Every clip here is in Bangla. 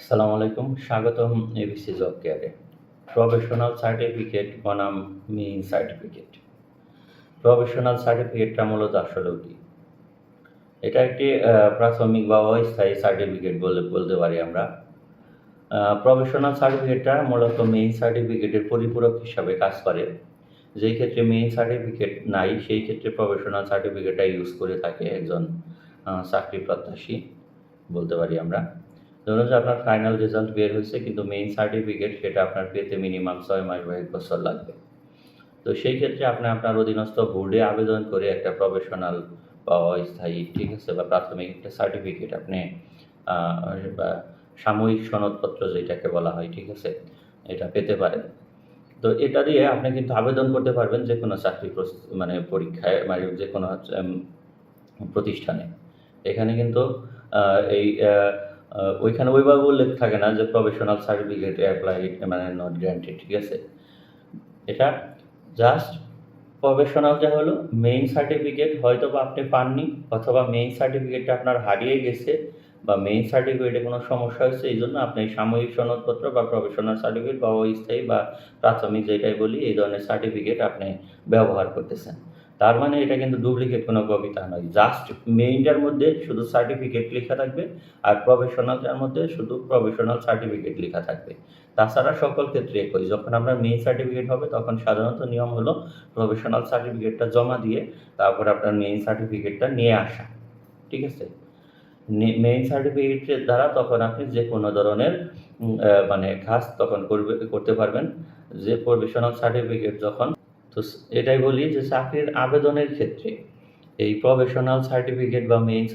আসসালামু আলাইকুম, স্বাগতম এবিসি জব কেয়ারে প্রফেশনাল সার্টিফিকেট বনাম মেইন সার্টিফিকেট প্রফেশনাল সার্টিফিকেটটা মূলত আসলে কি? এটা একটি প্রাথমিক বা অস্থায়ী সার্টিফিকেট বলে, বলতে পারি আমরা। প্রফেশনাল সার্টিফিকেটটা মূলত মেইন সার্টিফিকেটের পরিপূরক হিসাবে কাজ করে। যেই ক্ষেত্রে মেইন সার্টিফিকেট নাই, সেই ক্ষেত্রে প্রফেশনাল সার্টিফিকেটটা ইউজ করে থাকে একজন চাকরি প্রত্যাশী, বলতে পারি আমরা। ধরুন যে আপনার ফাইনাল রেজাল্ট বের হয়েছে, কিন্তু মেইন সার্টিফিকেট সেটা আপনার পেতে মিনিমাম ছয় মাস বা এক বছর লাগবে। তো সেই ক্ষেত্রে আপনি আপনার অধীনস্থ বোর্ডে আবেদন করে একটা প্রফেশনাল বা অস্থায়ী, ঠিক আছে, বা প্রাথমিক একটা সার্টিফিকেট আপনি বা সাময়িক সনদপত্র যেটাকে বলা হয়, ঠিক আছে, এটা পেতে পারেন। তো এটা দিয়ে আপনি কিন্তু আবেদন করতে পারবেন যে কোনো চাকরি মানে পরীক্ষায় মানে যে কোনো প্রতিষ্ঠানে। এখানে কিন্তু এই ওইখানে ওইভাবে উল্লেখ থাকে না যে প্রফেশনাল সার্টিফিকেট অ্যাপ্লাই মানে নট গ্যারান্টেড ঠিক আছে? এটা জাস্ট প্রফেশনাল যা হলো মেইন সার্টিফিকেট হয়তো বা আপনি পাননি, অথবা মেইন সার্টিফিকেটটা আপনার হারিয়ে গেছে, বা মেইন সার্টিফিকেটে কোনো সমস্যা হয়েছে, এই জন্য আপনি সাময়িক সনদপত্র বা প্রফেশনাল সার্টিফিকেট বা অস্থায়ী বা প্রাথমিক যেটাই বলি, এই ধরনের সার্টিফিকেট আপনি ব্যবহার করতেছেন। তার মানে এটা কিন্তু ডুপ্লিকেট কোনো কবিতা নয়। জাস্ট মেইনটার মধ্যে শুধু সার্টিফিকেট লেখা থাকবে আর প্রফেশনালটার মধ্যে শুধু প্রফেশনাল সার্টিফিকেট লেখা থাকবে। তাছাড়া সকল ক্ষেত্রে একই। যখন আপনার মেইন সার্টিফিকেট হবে, তখন সাধারণত নিয়ম হলো প্রফেশনাল সার্টিফিকেটটা জমা দিয়ে তারপর আপনার মেইন সার্টিফিকেটটা নিয়ে আসা। ঠিক আছে? মেইন সার্টিফিকেটের দ্বারা তখন আপনি যে কোনো ধরনের মানে কাজ তখন করবে, করতে পারবেন। যে প্রফেশনাল সার্টিফিকেট যখন তো এটাই বলি যে চাকরির আবেদনের ক্ষেত্রে এই প্রফেশনাল সার্টিফিকেট বা মেইন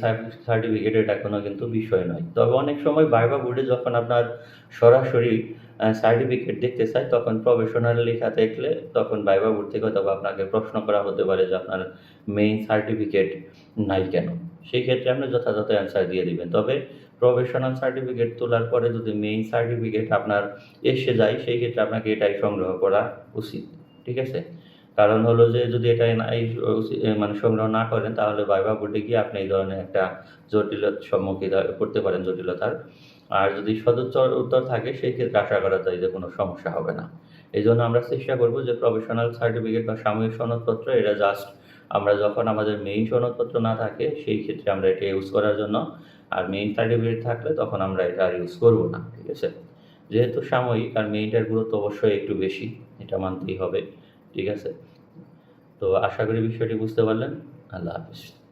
সার্টিফিকেট এটা কোনো কিন্তু বিষয় নয়। তবে অনেক সময় বাইবা বোর্ডে যখন আপনার সরাসরি সার্টিফিকেট দেখতে চায়, তখন প্রফেশনাল লেখা দেখলে তখন বাইবা বোর্ড থেকে হয়তো বা আপনাকে প্রশ্ন করা হতে পারে যে আপনার মেইন সার্টিফিকেট নাই কেন। সেই ক্ষেত্রে আপনি যথাযথ অ্যান্সার দিয়ে দিবেন। তবে প্রফেশনাল সার্টিফিকেট তোলার পরে যদি মেইন সার্টিফিকেট আপনার এসে যায়, সেই ক্ষেত্রে আপনাকে এটাই সংগ্রহ করা উচিত। ঠিক আছে? কারণ হলো যে যদি এটা উচি- মানে সংগ্রহ না করেন, তাহলে বাইবা বোর্ডে গিয়ে আপনি এই ধরনের একটা জটিলতার সম্মুখীন করতে পারেন জটিলতার। আর যদি সদুত্তর উত্তর থাকে, সেই ক্ষেত্রে আশা করা যায় যে কোনো সমস্যা হবে না। এই জন্য আমরা চেষ্টা করব যে প্রফেশনাল সার্টিফিকেট বা সাময়িক সনদপত্র, এটা জাস্ট আমরা যখন আমাদের মেইন সনদপত্র না থাকে, সেই ক্ষেত্রে আমরা এটা ইউজ করার জন্য, আর মেইন সার্টিফিকেট থাকলে তখন আমরা এটা আর ইউজ করব না, ঠিক আছে? যেহেতু সাময়িক, আর মেইনটার গুরুত্ব অবশ্যই একটু বেশি। এটা মানতেই হবে ঠিক আছে? তো আশা করি বিষয়টি বুঝতে পারলেন। আল্লাহ হাফিজ।